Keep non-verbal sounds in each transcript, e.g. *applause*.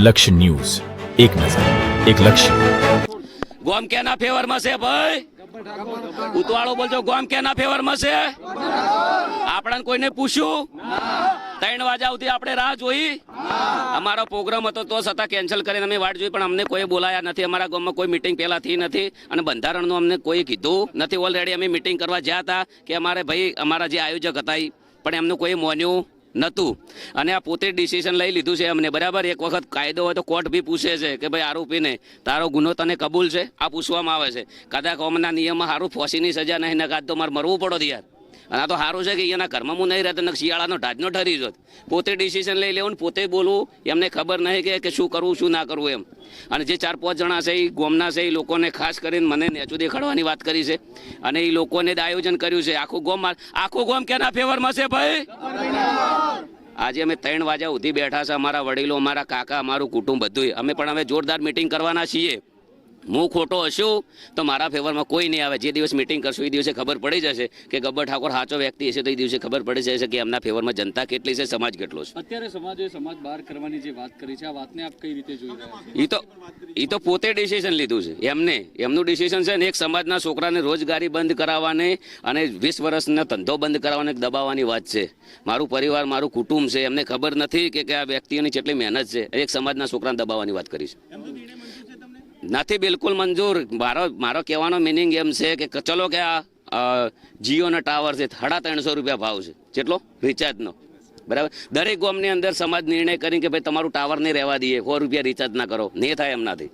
લક્ષ્ય ન્યૂઝ. એક નજર, એક લક્ષ્ય. ગોમ કેના ફેવરમાં છે ભાઈ? ઉતવાળો બોલજો, ગોમ કેના ફેવરમાં છે આપણને કોઈને પૂછ્યું? ત્રણ વાગ્યા સુધી આપણે રાહ જોઈ. અમારો પ્રોગ્રામ હતો તો છતાં કેન્સલ કરીને અમે વાટ જોઈ, પણ અમને કોઈ બોલાયા નથી. અમારા ગામમાં કોઈ મિટિંગ પહેલાં થઈ નથી. અને બંધારણનું અમને કોઈ કીધું નથી. ઓલરેડી અમે મિટિંગ કરવા જ્યાં હતા કે અમારે ભાઈ, અમારા જે આયોજક હતા પણ એમનું કોઈ મોન્યું નતું અને આ પોતે ડિસિઝન લઈ લીધું છે અમને. બરાબર, એક વખત કાયદો હોય તો કોર્ટ બી પૂછે છે કે ભાઈ આરોપીને, તારો ગુનો તને કબૂલ છે? આ પૂછવામાં આવે છે. કદાચ કોમના નિયમમાં સારું ફોસીની સજા નહીં નકાત તો મારે મરવું પડો યાર. અને આ તો સારું છે કે એના ઘરમાં હું નહીં રહેતો શિયાળાનો ઢાજનો ઠરી જોત. પોતે ડિસિઝન લઈ લેવું પોતે બોલવું, એમને ખબર નહીં કે શું કરવું, શું ના કરવું એમ. અને જે ચાર પાંચ જણા છે એ ગોમના છે એ લોકોને ખાસ કરીને મને નેચું દેખાડવાની વાત કરી છે. અને એ લોકોને આયોજન કર્યું છે. આખું ગોમ આખું ગોમ કેના ફેવરમાં છે ભાઈ? આજે અમે ત્રણ વાગ્યા સુધી બેઠા છે અમારા વડીલો, અમારા કાકા, અમારું કુટુંબ બધું અમે પણ હવે જોરદાર મિટિંગ કરવાના છીએ. હું ખોટો હશું? તો મારા ફેવરમાં કોઈ નહીં આવે. જે દિવસ મિટિંગ કરશું એ દિવસે ખબર પડી જશે કે ગબ્બર ઠાકોર સાચો વ્યક્તિ હશે તો એ દિવસે ખબર પડી જશે કે એમના ફેવરમાં જનતા કેટલી છે સમાજ કેટલો છે. અત્યારે સમાજે સમાજ બહાર કરવાની જે વાત કરી છે આ વાતને આપ કઈ રીતે જોઈ રહ્યા એ તો એ તો પોતે ડિસિઝન લીધું છે. એમને. એમનું ડિસિઝન છે ને એક સમાજના છોકરાને રોજગારી બંધ કરાવવાની અને વીસ વર્ષનો ધંધો બંધ કરાવવાને દબાવવાની વાત છે. મારું પરિવાર મારું કુટુંબ છે. એમને ખબર નથી કે કે આ વ્યક્તિઓની કેટલી મહેનત છે. એક સમાજના છોકરાને દબાવવાની વાત કરી છે. નથી બિલકુલ મંજૂર. મારો મારો કહેવાનો મિનિંગ એમ છે કે ચલો કે આ જીઓના ટાવર છે સાડા ત્રણસો રૂપિયા ભાવ છે. કેટલો? રિચાર્જનો. બરાબર? દરેક ગામની અંદર સમાજ નિર્ણય કરી કે ભાઈ તમારું ટાવર નહીં રહેવા દઈએ સો રૂપિયા રિચાર્જ ના કરો. નહીં થાય એમનાથી.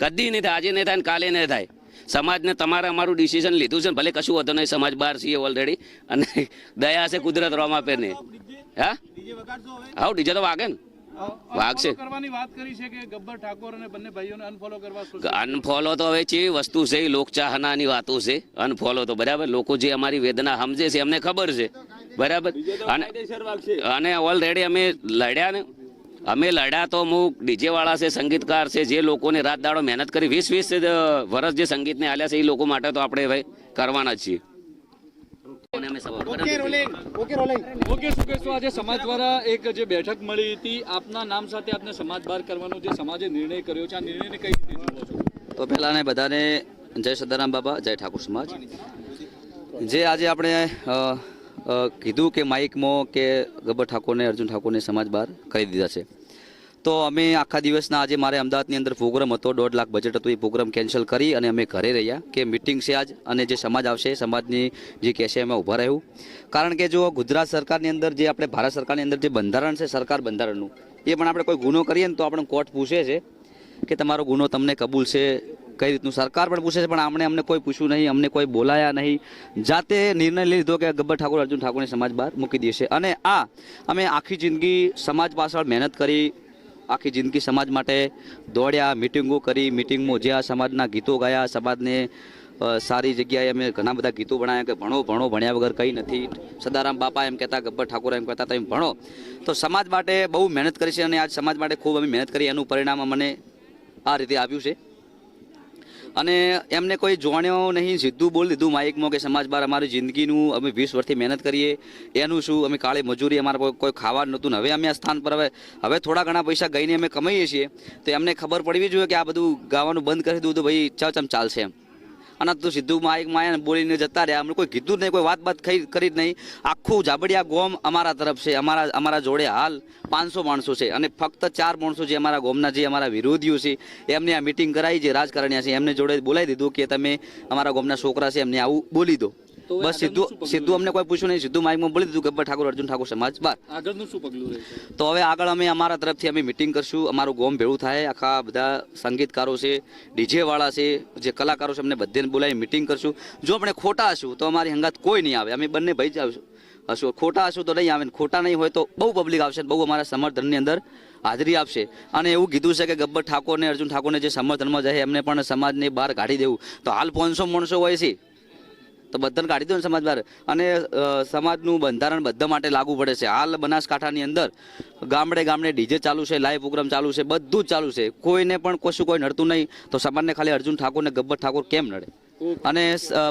કદી નહીં થાય આજે નહીં થાય ને કાલે નહીં થાય. સમાજને તમારે અમારું ડિસિઝન લીધું છે ને ભલે કશું હતું નહીં સમાજ બહાર છીએ ઓલરેડી અને *laughs* દયા છે કુદરત રોમા પેર ને હા હા ડીજે તો વાગે ને. વાગશે કરવાની વાત કરી છે કે ગબ્બર ઠાકોર અને બંને ભાઈઓને અનફોલો તો હવે ચેવી વસ્તુ છે એ લોકચાહનાની વાતો છે. અનફોલો તો બરાબર લોકો જે અમારી વેદના સમજે છે એમને ખબર છે. બરાબર? અને અને ઓલરેડી અમે લડ્યા ને. અમે લડ્યા તો અમુક ડીજે વાળા છે સંગીતકાર છે જે લોકોને રાત દાડો મહેનત કરી વીસ વીસ વર્ષ જે સંગીતને આલ્યા છે એ લોકો માટે તો આપણે ભાઈ કરવાના જ છીએ. ઓકે શું આજે સમાજ દ્વારા એક જે બેઠક મળી હતી આપના નામ સાથે આપને સમાજ બહાર કરવાનો જે સમાજે નિર્ણય કર્યો છે આ નિર્ણયને કઈ રીતે જુઓ છો? તો પહેલાને બધાને જય સદારામ બાબા જય ઠાકોર સમાજ. જે આજે આપણે કીધું કે માઇકમાં કે ગબ્બર ઠાકોરને અર્જુન ઠાકોરને સમાજ બહાર કરી દીધા છે. તો અમે આખા દિવસના આજે મારે અમદાવાદની અંદર પ્રોગ્રામ હતો, દોઢ લાખ બજેટ હતું, એ પ્રોગ્રામ કેન્સલ કરી અને અમે ઘરે રહ્યા કે મિટિંગ છે આજ અને જે સમાજ આવશે, સમાજની જે કહેશે એમાં ઊભા રહ્યું કારણ કે જો ગુજરાત સરકારની અંદર જે આપણે ભારત સરકારની અંદર જે બંધારણ છે, સરકાર બંધારણનું, એ પણ આપણે કોઈ ગુનો કરીએ ને તો આપણે કોર્ટ પૂછે છે કે તમારો ગુનો તમને કબૂલ છે, કઈ રીતનું? સરકાર પણ પૂછે છે, પણ આમણે અમને કોઈ પૂછ્યું નહીં, અમને કોઈ બોલાયા નહીં. જાતે નિર્ણય લીધો કે ગબ્બર ઠાકોર, અર્જુન ઠાકોરને સમાજ બહાર મૂકી દેશે. અને આ, અમે આખી જિંદગી સમાજ પાછળ મહેનત કરી આખી જિંદગી સમાજ માટે દોડ્યા મિટિંગો કરી મિટિંગમાં જે આ સમાજના ગીતો ગાયા, સમાજને સારી જગ્યાએ અમે ઘણા બધા ગીતો ભણાયા કે ભણો ભણો, ભણ્યા વગર કંઈ નથી. સદારામ બાપા એમ કહેતા, ગબ્બર ઠાકોર એમ કહેતા, તમે ભણો. તો સમાજ માટે બહુ મહેનત કરી છે અને આજ સમાજ માટે ખૂબ અમે મહેનત કરી, એનું પરિણામ અમને આ રીતે આવ્યું છે. અને એમને કોઈ જોણ્યો નહીં, સીધું બોલી દીધું માઇકમાં કે સમાજ બહાર અમારી જિંદગીનું અમે વીસ વર્ષથી મહેનત કરીએ, એનું શું? અમે કાળી મજૂરી, અમારે કોઈ ખાવાનું નહોતું. હવે અમે આ સ્થાન પર હવે હવે થોડા ઘણા પૈસા ગઈને અમે કમાઈએ છીએ. તો એમને ખબર પડવી જોઈએ કે આ બધું ગાવાનું બંધ કરી દીધું તો ભાઈ ચમ ચાલશે એમ. અને તું સીધું માઇક માયા બોલીને જતા રહ્યા. અમને કોઈ કીધું નહીં, કોઈ વાત બાત કરી જ નહીં. આખું જાબડિયા ગોમ અમારા તરફ છે. અમારા અમારા જોડે હાલ પાંચસો માણસો છે અને ફક્ત ચાર માણસો જે અમારા ગોમના જે અમારા વિરોધીઓ છે, એમને આ મિટિંગ કરાવી જે રાજકારણીયા છે. એમને જોડે બોલાવી દીધું કે તમે અમારા ગોમના છોકરા છે, એમને આવું બોલી દો. બસ સીધું સીધું અમને કોઈ પૂછ્યું નહીં સીધું માઇકમાં બોલી દીધું ગબ્બર ઠાકોર અર્જુન ઠાકોર સમાજ બાર આગળનું શું પગલું રહેશે? તો હવે આગળ અમે અમારા તરફથી અમે મિટિંગ કરશું અમારું ગોમ ભેળું થાય આખા બધા સંગીતકારો છે ડીજે વાળા છે જે કલાકારો છે અમને બધાને બોલાવી મિટિંગ કરશું. જો આપણે ખોટા હશું તો અમારી હંગાત કોઈ નહીં આવે. અમે બંને ભાઈ જ આવશું હશું. ખોટા હશું તો નહીં આવે ખોટા નહીં હોય તો બહુ પબ્લિક આવશે બહુ અમારા સમર્થનની અંદર હાજરી આપશે. અને એવું કીધું છે કે ગબ્બર ઠાકોર ને અર્જુન ઠાકોરને જે સમર્થનમાં જાય એમને પણ સમાજને બહાર કાઢી દેવું. તો હાલ પાંચસો માણસો હોય છે. તો બંધન કાઢી દો ને સમાજ બહાર અને સમાજનું બંધારણ બધા માટે લાગુ પડે છે. હાલ બનાસકાંઠાની અંદર ગામડે ગામડે ડીજે ચાલુ છે, લાઈવ પ્રોગ્રામ ચાલુ છે, બધું જ ચાલુ છે. કોઈને પણ કશું કોઈ નડતું નહીં. તો સમાજને ખાલી અર્જુન ઠાકોર ને ગબ્બર ઠાકોર કેમ નડે? અને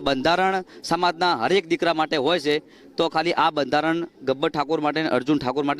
બંધારણ સમાજના હરેક દીકરા માટે હોય છે, તો ખાલી આ બંધારણ ગબ્બર ઠાકોર માટે અર્જુન ઠાકોર માટે